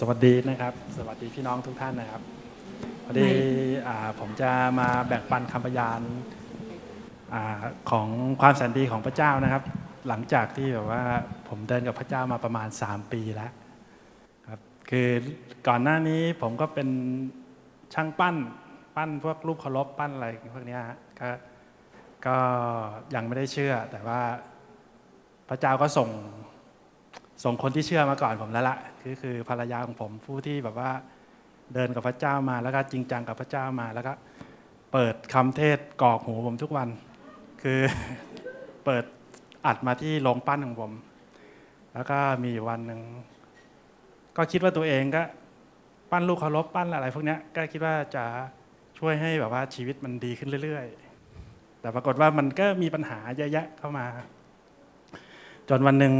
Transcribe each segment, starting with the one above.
สวัสดีนะครับ สวัสดีพี่น้องทุกท่านนะครับพอดีอ่าผมจะมาแบ่งปันคำพยานอาของความสันติของพระเจ้านะครับ หลังจากที่แบบว่าผมเดินกับพระเจ้ามาประมาณ 3 ปีแล้วครับคือก่อนหน้านี้ผมก็เป็นช่างปั้นปั้นพวกรูปเคารพปั้นอะไรพวกเนี้ยฮะก็ก็ยังไม่ได้เชื่อ แต่ว่าพระเจ้าก็ส่ง ส่งคนที่เชื่อมาก่อนผมแล้วละคือคือภรรยาของผมผู้ที่แบบว่าเดินกับพระเจ้ามาแล้วก็จริงจังกับพระเจ้ามาแล้วก็เปิดคำเทศกอกหูผมทุกวัน คือเปิดอัดมาที่โรงปั้นของผม แล้วก็มีวันหนึ่งก็คิดว่าตัวเองก็ปั้นลูกเคารพปั้นอะไรพวกนี้ก็คิดว่าจะช่วยให้แบบว่าชีวิตมันดีขึ้นเรื่อย ๆ แต่ปรากฏว่ามันก็มีปัญหาเยอะแยะเข้ามา จนวันหนึ่ง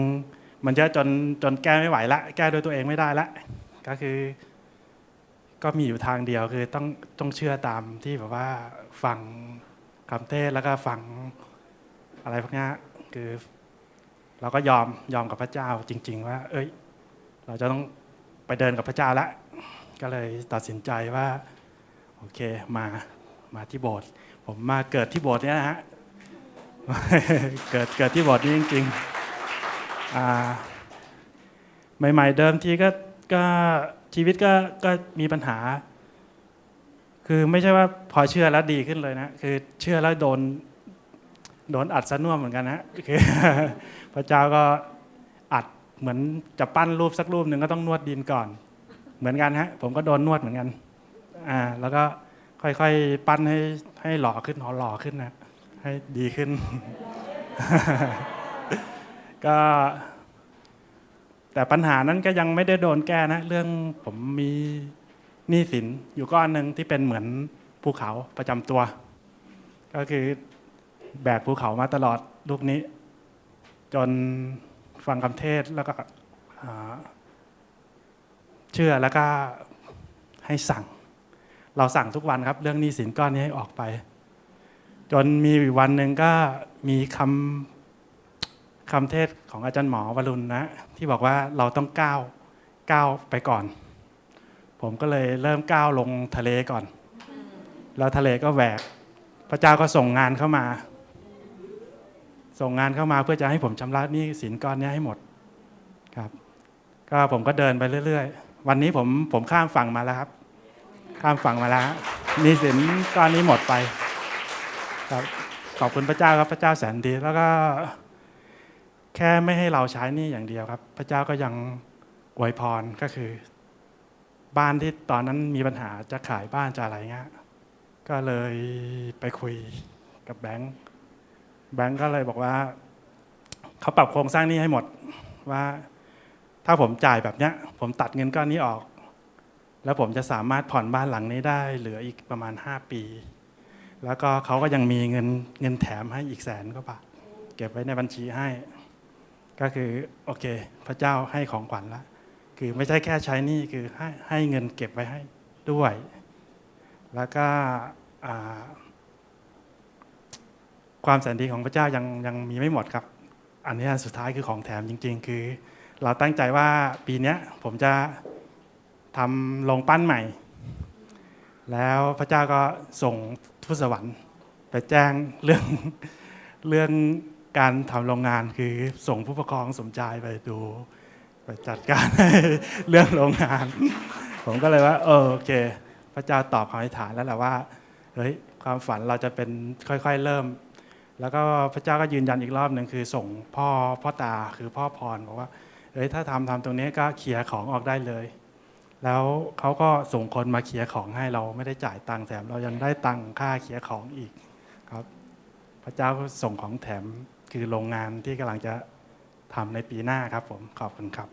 มันเยอะจนจนแก้ไม่ไหวละ แก้โดวยตัวเองไม่ได้ละ ก็คือ ก็มีอยู่ทางเดียวคือต้องต้องเชื่อตามที่แบบว่าฟังคำเทศแล้วก็ฟังอะไรพวกนี้คือ เราก็ยอมยอมกับพระเจ้าจริง ๆ ว่า เอ้ย เราจะต้องไปเดินกับพระเจ้าละก็เลยตัดสินใจว่า โอเคมามาที่โบสถ์ผมมาเกิดที่โบสถ์เนี้ยนะฮะเกิดเกิดที่โบสถ์นี้จริง ๆ ใหม่ๆเดิมทีก็ก็ชีวิตก็ก็มีปัญหา คือไม่ใช่ว่าพอเชื่อแล้วดีขึ้นเลยนะ คือเชื่อแล้วโดนโดนอัดซะน่วมเหมือนกันนะคือพระเจ้าก็อัดเหมือนจะปั้นรูปสักรูปหนึ่งก็ต้องนวดดินก่อน เหมือนกันฮะ ผมก็โดนนวดเหมือนกัน อ่า แล้วก็ค่อยๆปั้นให้ให้หล่อขึ้นหล่อขึ้นนะให้ดีขึ้น ก็แต่ปัญหานั้นก็ยังไม่ได้โดนแก้นะ เรื่องผมมีหนี้สินอยู่ก้อนหนึ่งที่เป็นเหมือนภูเขาประจำตัว ก็คือแบกภูเขามาตลอดลูกนี้ จนฟังคำเทศแล้วก็เชื่อแล้วก็ให้สั่ง เราสั่งทุกวันครับ เรื่องหนี้สินก้อนนี้ให้ออกไป จนมีวันหนึ่งก็มีคำ คำเทศของอาจารย์หมอวรุณนะ ที่บอกว่าเราต้องก้าวก้าวไปก่อน ผมก็เลยเริ่มก้าวลงทะเลก่อน แล้วทะเลก็แหวก พระเจ้าก็ส่งงานเข้ามา ส่งงานเข้ามาเพื่อจะให้ผมชำระหนี้สินก้อนนี้ให้หมดครับ ก็ผมก็เดินไปเรื่อยๆ วันนี้ผมผมข้ามฝั่งมาแล้วครับ ข้ามฝั่งมาแล้วหนี้สินก้อนนี้หมดไปครับขอบคุณพระเจ้าครับพระเจ้าแสนดีแล้วก็ แค่ไม่ให้เราใช้นี่อย่างเดียวครับ พระเจ้าก็ยังอวยพรก็คือ บ้านที่ตอนนั้นมีปัญหาจะขายบ้านจะอะไรเงี้ยก็เลยไปคุยกับแบงค์แบงค์ก็เลยบอกว่าเขาปรับโครงสร้างนี้ให้หมดว่าถ้าผมจ่ายแบบเนี้ย ผมตัดเงินก้อนนี้ออก แล้วผมจะสามารถผ่อนบ้านหลังนี้ได้ เหลืออีกประมาณ 5 ปี แล้วก็เขาก็ยังมีเงินเงินแถมให้อีกแสนกว่าบาทเก็บไว้ในบัญชีให้ ก็คือโอเค พระเจ้าให้ของขวัญละคือไม่ใช่แค่ใช้นี่คือให้ให้เงินเก็บไว้ให้ด้วย แล้วก็ความแสนดีของพระเจ้ายังยังมีไม่หมดครับ อันนี้อันสุดท้ายคือของแถมจริง ๆ คือ เราตั้งใจว่าปีนี้ผมจะทำโรงปั้นใหม่ แล้วพระเจ้าก็ส่งทูตสวรรค์ ไปแจ้งเรื่องเรื่อง การทำโรงงานคือส่งผู้ปกครองสมใจไปดูไปจัดการเรื่องโรงงาน ผมก็เลยว่า เออโอเค พระเจ้าตอบคำอธิษฐานแล้วแหละว่าเฮ้ยความฝันเราจะเป็นค่อย ๆ เริ่ม แล้วก็พระเจ้าก็ยืนยันอีกรอบหนึ่งคือส่งพ่อพ่อตาคือพ่อพรบอกว่าเฮ้ยถ้าทำทำตรงนี้ก็เคลียร์ของออกได้เลย แล้วเขาก็ส่งคนมาเคลียร์ของให้เราไม่ได้จ่ายตังค์แถมเรายังได้ตังค่าเคลียร์ของอีกครับ พระเจ้าส่งของแถม คือโรงงานที่กำลังจะทำในปีหน้าครับผมขอบคุณครับ